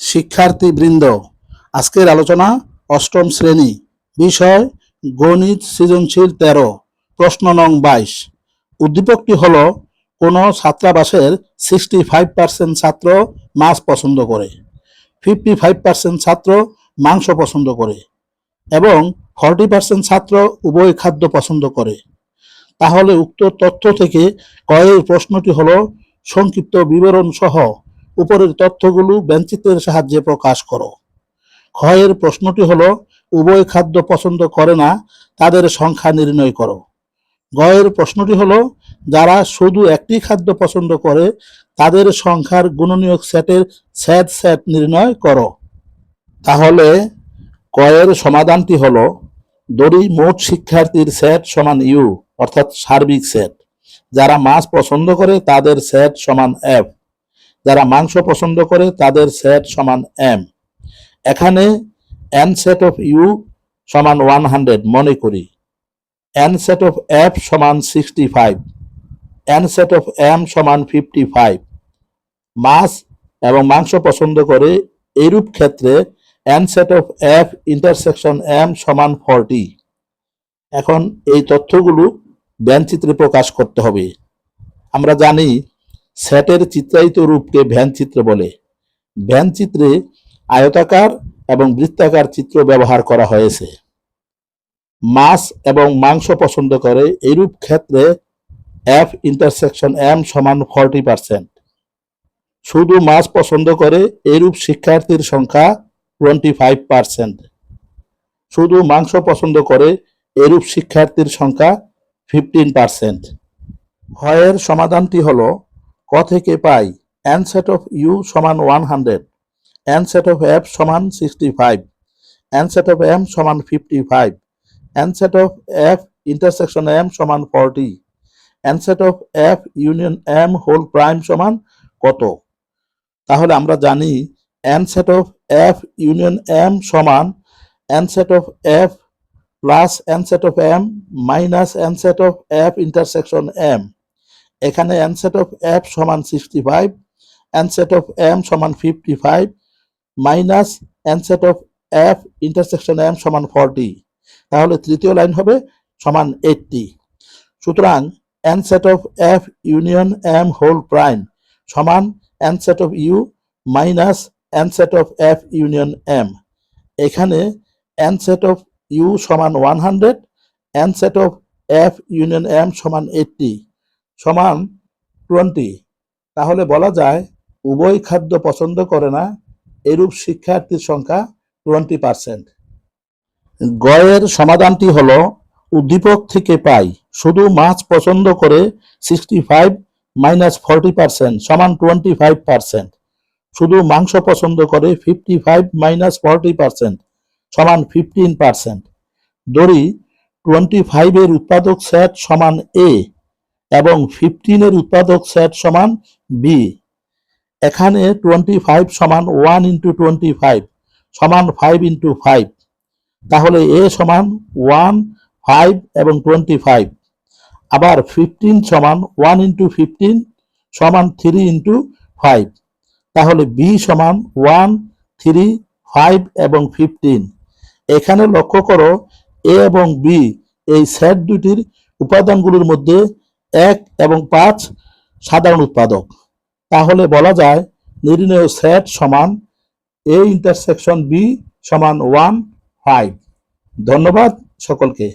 শিক্ষার্থীবৃন্দ, আজকের আলোচনা অষ্টম শ্রেণি, বিষয় গণিত সৃজনশীল তেরো, প্রশ্ন নং বাইশ। উদ্দীপকটি হল, কোনো ছাত্রাবাসের সিক্সটি ফাইভ পার্সেন্ট ছাত্র মাছ পছন্দ করে ফিফটি ফাইভ পার্সেন্ট ছাত্র মাংস পছন্দ করে, এবং ফর্টি পার্সেন্ট ছাত্র উভয় খাদ্য পছন্দ করে। তাহলে উক্ত তথ্য থেকে কয়ের প্রশ্নটি হল, সংক্ষিপ্ত বিবরণ সহ উপরের তথ্যগুলো ব্যঞ্চিত্রের সাহায্যে প্রকাশ করো। ক্ষয়ের প্রশ্নটি হলো, উভয় খাদ্য পছন্দ করে না, তাদের সংখ্যা নির্ণয় করো। গয়ের প্রশ্নটি হলো, যারা শুধু একটি খাদ্য পছন্দ করে, তাদের সংখ্যার গুণনীয়ক সেটের সেট সেট নির্ণয় করো। তাহলে, কয়ের সমাধানটি হলো, দড়ি মোট শিক্ষার্থীর সেট সমান ইউ, অর্থাৎ সার্বিক সেট। যারা মাছ পছন্দ করে, তাদের সেট সমান এফ। যারা মাংস পছন্দ করে, তাদের সেট সমান এম এখানে এন সেট অফ ইউ সমান ওয়ান হান্ড্রেড মনে করি। এন সেট অফ এফ সমান sixty five N set of M সমান ফিফটি ফাইভ মাছ এবং মাংস পছন্দ করে, এইরূপ ক্ষেত্রে N set of F intersection M সমান ফর্টি এখন এই তথ্যগুলো ব্যঞ্চিত্রে প্রকাশ করতে হবে। আমরা জানি সেটের চিত্রায়িত রূপকে ভ্যান চিত্র বলে। ভ্যান চিত্রে আয়তাকার এবং বৃত্তাকার চিত্র ব্যবহার করা হয়েছে। মাছ এবং মাংস পছন্দ করে, এইরূপ ক্ষেত্রে এফ ইন্টারসেকশন এম সমান ফর্টি পার্সেন্ট শুধু মাছ পছন্দ করে, এইরূপ শিক্ষার্থীর সংখ্যা টোয়েন্টি ফাইভ পার্সেন্ট শুধু মাংস পছন্দ করে এরূপ শিক্ষার্থীর সংখ্যা ফিফটিন পার্সেন্ট হয়ের সমাধানটি হলো ক থেকে পাই? এন সেট অফ ইউ সমান one hundred N set of F সমান sixty five N set of M সমান fifty five N set of F intersection M সমান forty N set of F union M whole prime সমান কত? তাহলে আমরা জানি N set of F union M সমান N set of F plus N set of M minus N set of F intersection M এখানে N set of F সমান sixty five N set of M সমান fifty five minus N set of F intersection M সমান forty তাহলে তৃতীয় line হবে সমান eighty সুতরাং N set of F union M whole prime সমান N set of U minus N set of F union M এখানে N set of U সমান one hundred N set of F union M সমান eighty সমান twenty. তাহলে বলা যায় উভয় খাদ্য পছন্দ করে না, এরূপ শিক্ষার্থীর সংখ্যা টোয়েন্টি পার্সেন্ট। গয়ের সমাধানটি হলো, উদ্দীপক থেকে পাই, শুধু মাছ পছন্দ করে sixty five minus forty percent, সমান টোয়েন্টি ফাইভ পার্সেন্ট। শুধু মাংস পছন্দ করে fifty five minus forty percent, সমান ফিফটিন পার্সেন্ট। দড়ি টোয়েন্টি ফাইভের উৎপাদক সেট সমান এ এবং ফিফটিনের উৎপাদক সেট সমান বি এখানে টোয়েন্টি ফাইভ সমান ওয়ান ইন্টু টোয়েন্টি ফাইভ সমান ফাইভ ইন্টু ফাইভ তাহলে এ সমান ওয়ান ফাইভ এবং টোয়েন্টি ফাইভ আবার ফিফটিন সমান ওয়ান ইন্টু ফিফটিন সমান থ্রি ইন্টু ফাইভ তাহলে বি সমান ওয়ান থ্রি ফাইভ এবং ফিফটিন এখানে লক্ষ্য করো এ এবং বি এই সেট দুটির উপাদানগুলোর মধ্যে এক এবং পাঁচ সাধারণ উৎপাদক। তাহলে বলা যায় নির্ণয় সেট সমান এ ইন্টারসেকশন বি সমান ওয়ান ফাইভ ধন্যবাদ সকলকে।